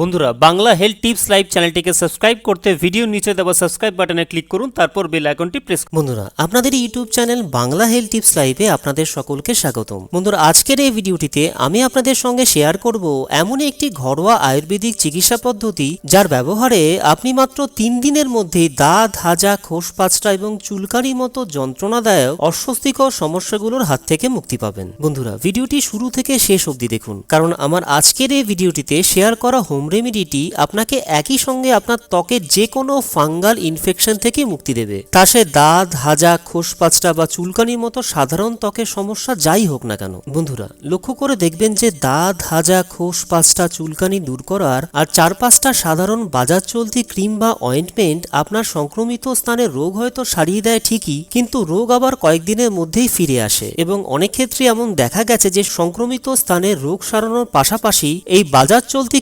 বন্ধুরা, Bangla health tips live চ্যানেলটিকে subscribe করতে ভিডিও নিচে দেওয়া সাবস্ক্রাইব বাটনে ক্লিক করুন, তারপর বেল আইকনটি প্রেস বন্ধুরা, আপনাদের YouTube channel Bangla health tips লাইভে আপনাদের সকলকে স্বাগতম। বন্ধুরা, আজকের এই ভিডিওটিতে আমি আপনাদের সঙ্গে শেয়ার করব এমন একটি ঘরোয়া আয়ুর্বেদিক চিকিৎসা পদ্ধতি যার ব্যবহারে আপনি মাত্র তিন দিনের মধ্যেই দাঁত, হাজা খোস পাঁচটা এবং চুলকানির মতো যন্ত্রণাদায়ক, অস্বস্তিকর সমস্যাগুলোর হাত থেকে মুক্তি পাবেন। বন্ধুরা, ভিডিওটি শুরু থেকে শেষ অবধি দেখুন। কারণ আমার আজকের এই ভিডিওটিতে শেয়ার করা হোম রেমেডিটি আপনাকে একই সঙ্গে আপনার ত্বকের যে কোনো ফাঙ্গাল ইনফেকশন থেকে মুক্তি দেবে। তা সে দাঁত, হাজা খোস পাঁচটা বা চুলকানির মতো সাধারণ ত্বকের সমস্যা যাই হোক না কেন। বন্ধুরা, লক্ষ্য করে দেখবেন যে দাঁত, হাজা খোস পাঁচটা চুলকানি দূর করার আর চার পাঁচটা সাধারণ বাজার চলতি ক্রিম বা অয়েন্টমেন্ট আপনার সংক্রমিত স্থানে রোগ হয়তো সারিয়ে দেয় ঠিকই, কিন্তু রোগ আবার কয়েকদিনের মধ্যেই ফিরে আসে। এবং অনেক ক্ষেত্রে এমন দেখা গেছে যে সংক্রমিত স্থানে রোগ সারানোর পাশাপাশি এই বাজার চলতি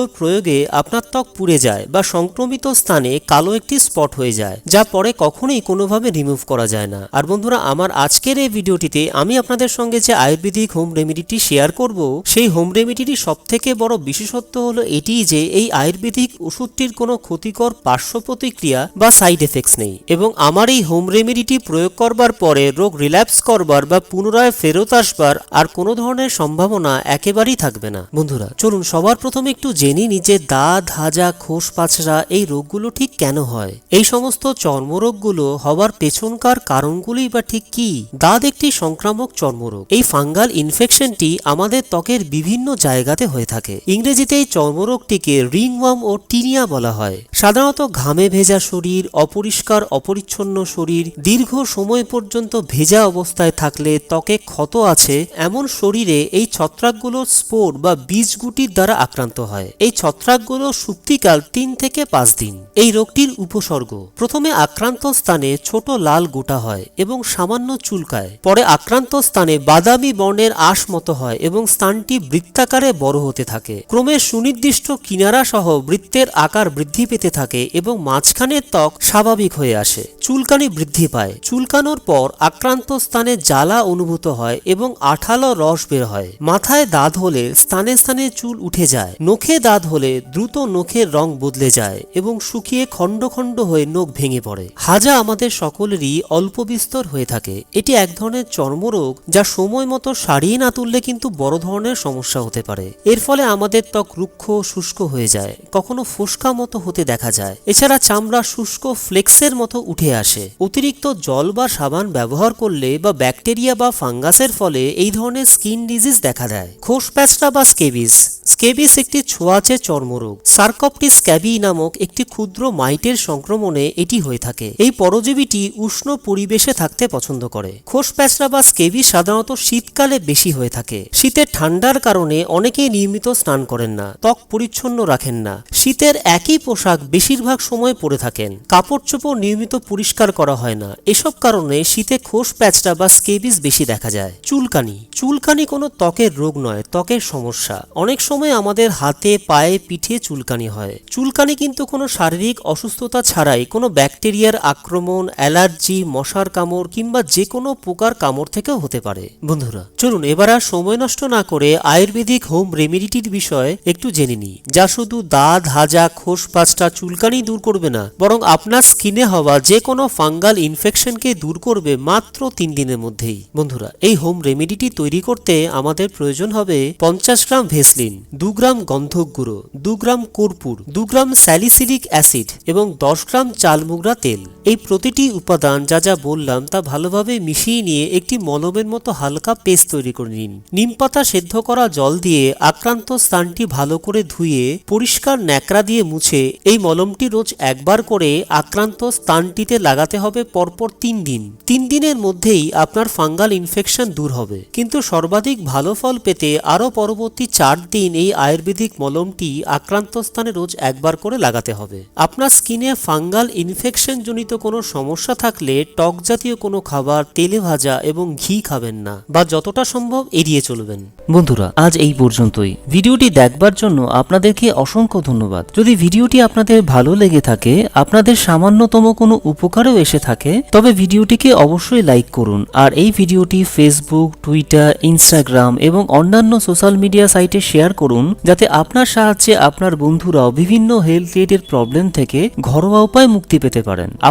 ক্রিমগুলোর প্রয়োগে আপনার ত্বক পুড়ে যায় বা সংক্রমিত স্থানে কালো একটি স্পট হয়ে যায়, যা পরে কখনোই কোনোভাবে রিমুভ করা যায় না। আর বন্ধুরা, আমার আজকের এই ভিডিওটিতে আমি আপনাদের সঙ্গে যে আয়ুর্বেদিক হোম রেমেডিটি শেয়ার করব, সেই হোম রেমেডিটি সব থেকে বড় বিশেষত্ব হলো এটিই যে এই আয়ুর্বেদিক ওষুধটির কোনো ক্ষতিকর পার্শ্ব প্রতিক্রিয়া বা সাইড এফেক্টস নেই এবং আমার এই হোম রেমেডিটি প্রয়োগ করবার পরে রোগ রিল্যাপস করবার বা পুনরায় ফেরত আসবার আর কোনো ধরনের সম্ভাবনা একেবারেই থাকবে না। বন্ধুরা, চলুন সবার প্রথমে একটু জেনে নি যে দাঁত, হাজা, খোস পাছড়া এই রোগগুলো ঠিক কেন হয়? এই সমস্ত চর্মরোগগুলো হওয়ার পেছনকার কারণগুলোই বা ঠিক কি? দাঁত একটি সংক্রামক চর্মরোগ। এই ফাঙ্গাল ইনফেকশনটি আমাদের ত্বকের বিভিন্ন জায়গাতে হয়ে থাকে। ইংরেজিতে এই চর্মরোগটিকে রিংওয়াম ও টিনিয়া বলা হয়। সাধারণত ঘামে ভেজা শরীর, অপরিষ্কার, অপরিচ্ছন্ন শরীর, দীর্ঘ সময় পর্যন্ত ভেজা অবস্থায় থাকলে ত্বকে ক্ষত আছে, এমন শরীরে এই ছত্রাকগুলোর স্পোর বা বীজগুটির দ্বারা আক্রান্ত হয়। এই ছত্রাকগুলো সুপ্তিকাল তিন থেকে পাঁচ দিন। এই রোগটির উপসর্গ, প্রথমে আক্রান্ত স্থানে ছোট লাল গোটা হয় এবং সামান্য চুলকায়। পরে আক্রান্ত স্থানে বাদামি বর্ণের আশ মতো হয় এবং স্থানটি বৃত্তাকারে বড় হতে থাকে। ক্রমে সুনির্দিষ্ট কিনারা সহ বৃত্তের আকার বৃদ্ধি পেতে থাকে এবং মাঝখানের ত্বক স্বাভাবিক হয়ে আসে। চুলকানি বৃদ্ধি পায়। চুলকানোর পর আক্রান্ত স্থানে জ্বালা অনুভূত হয় এবং আঠালো রস বের হয়। মাথায় দাঁত হলে স্থানে স্থানে চুল উঠে যায়। নখে দাঁত হলে দ্রুত নখের রং বদলে যায় এবং শুকিয়ে খণ্ড খণ্ড হয়ে নখ ভেঙে পড়ে। হাজা আমাদের সকলেরই অল্প বিস্তর হয়ে থাকে। এটি এক ধরনের চর্মরোগ যা সময় মতো সারিয়ে না তুললে কিন্তু বড় ধরনের সমস্যা হতে পারে। এর ফলে আমাদের ত্বক রুক্ষ শুষ্ক হয়ে যায়, কখনো ফোসকা মতো হতে দেখা যায়। এছাড়া চামড়া শুষ্ক ফ্লেক্সের মতো উঠে আসে। অতিরিক্ত জল বা সাবান ব্যবহার করলে বা ব্যাকটেরিয়া বা ফাঙ্গাসের ফলে এই ধরনের স্কিন ডিজিজ দেখা দেয়। খোস প্যাচটা বা স্কেবিস স্কেবিস একটি ছোঁয়াচে চর্মরোগ। সার্কপটিস স্ক্যাবি নামক একটি ক্ষুদ্র মাইটের সংক্রমণে এটি হয়ে থাকে। এই পরজীবীটি উষ্ণ পরিবেশে থাকতে পছন্দ করে। খোস প্যাচরা বা স্কেবি সাধারণত শীতকালে বেশি হয়ে থাকে। শীতের ঠান্ডার কারণে অনেকেই নিয়মিত স্নান করেন না, ত্বক পরিচ্ছন্ন রাখেন না। শীতের একই পোশাক বেশিরভাগ সময় পরে থাকেন। কাপড় চোপড় নিয়মিত পরিষ্কার করা হয় না। এসব কারণে শীতে খোস প্যাচটা বা স্কেবিস বেশি দেখা যায়। চুলকানি। চুলকানি কোনো ত্বকের রোগ নয়, ত্বকের সমস্যা। অনেক সময় আমাদের হাতে, পায়ে, পিঠে চুলকানি হয়। চুলকানি কিন্তু কোনো শারীরিক অসুস্থতা ছাড়াই কোনো ব্যাকটেরিয়ার আক্রমণ, অ্যালার্জি, মশার কামড় কিংবা যে কোনো পোকার কামড় থেকেও হতে পারে। বন্ধুরা, চলুন এবার আর সময় নষ্ট না করে আয়ুর্বেদিক হোম রেমেডিটির বিষয়ে একটু জেনে নিই। যা শুধু দাঁত হাজা খোস পাঁচটা চুলকানি দূর করবে না, বরং আপনার স্কিনে হওয়া যে কোনো ফাঙ্গাল ইনফেকশনকে দূর করবে মাত্র তিন দিনের মধ্যেই। বন্ধুরা, এই হোম রেমেডিটি তৈরি করতে আমাদের প্রয়োজন হবে পঞ্চাশ গ্রাম ভেসলিন, দু গ্রাম গন্ধক গুঁড়ো দু গ্রাম কর্পূর, দু গ্রাম স্যালিসিলিক অ্যাসিড এবং দশ গ্রাম চালমুগরা তেল। এই প্রতিটি উপাদান যা যা বললাম তা ভালোভাবে মিশিয়ে নিয়ে একটি মলমের মতো হালকা পেস্ট তৈরি করে নিন। নিম পাতা সেদ্ধ করা জল দিয়ে আক্রান্ত স্থানটি ভালো করে ধুয়ে পরিষ্কার ন্যাকড়া দিয়ে মুছে এই মলমটি রোজ একবার করে আক্রান্ত স্থানটিতে লাগাতে হবে পরপর তিন দিন। তিন দিনের মধ্যেই আপনার ফাঙ্গাল ইনফেকশন দূর হবে। কিন্তু সর্বাধিক ভালো ফল পেতে আরও পরবর্তী চার দিন এই আয়ুর্বেদিক মলমটি আক্রান্ত স্থানে রোজ একবার করে লাগাতে হবে। আপনার স্কিনে ফাঙ্গাল ইনফেকশন জনিত কোনো সমস্যা থাকলে টক জাতীয় কোনো খাবার, তেলে ভাজা এবং ঘি খাবেন না বা যতটা সম্ভব এড়িয়ে চলবেন। বন্ধুরা, আজ এই পর্যন্তই। ভিডিওটি দেখবার জন্য আপনাদেরকে অসংখ্য ধন্যবাদ। যদি ভিডিওটি আপনাদের ভালো লেগে থাকে, আপনাদের সামান্যতম কোনো উপকারও এসে থাকে, তবে ভিডিওটিকে অবশ্যই লাইক করুন। আর এই ভিডিওটি ফেসবুক টুইটার ইনস্টাগ্রাম এবং অন্যান্য সোশ্যাল মিডিয়া সাইটে শেয়ার করুন, যাতে আপনার সাহায্যে আপনার বন্ধুরাও বিভিন্ন হেলথ রিলেটেড প্রবলেম থেকে ঘরোয়া উপায় মুক্তি পেতে পারেন।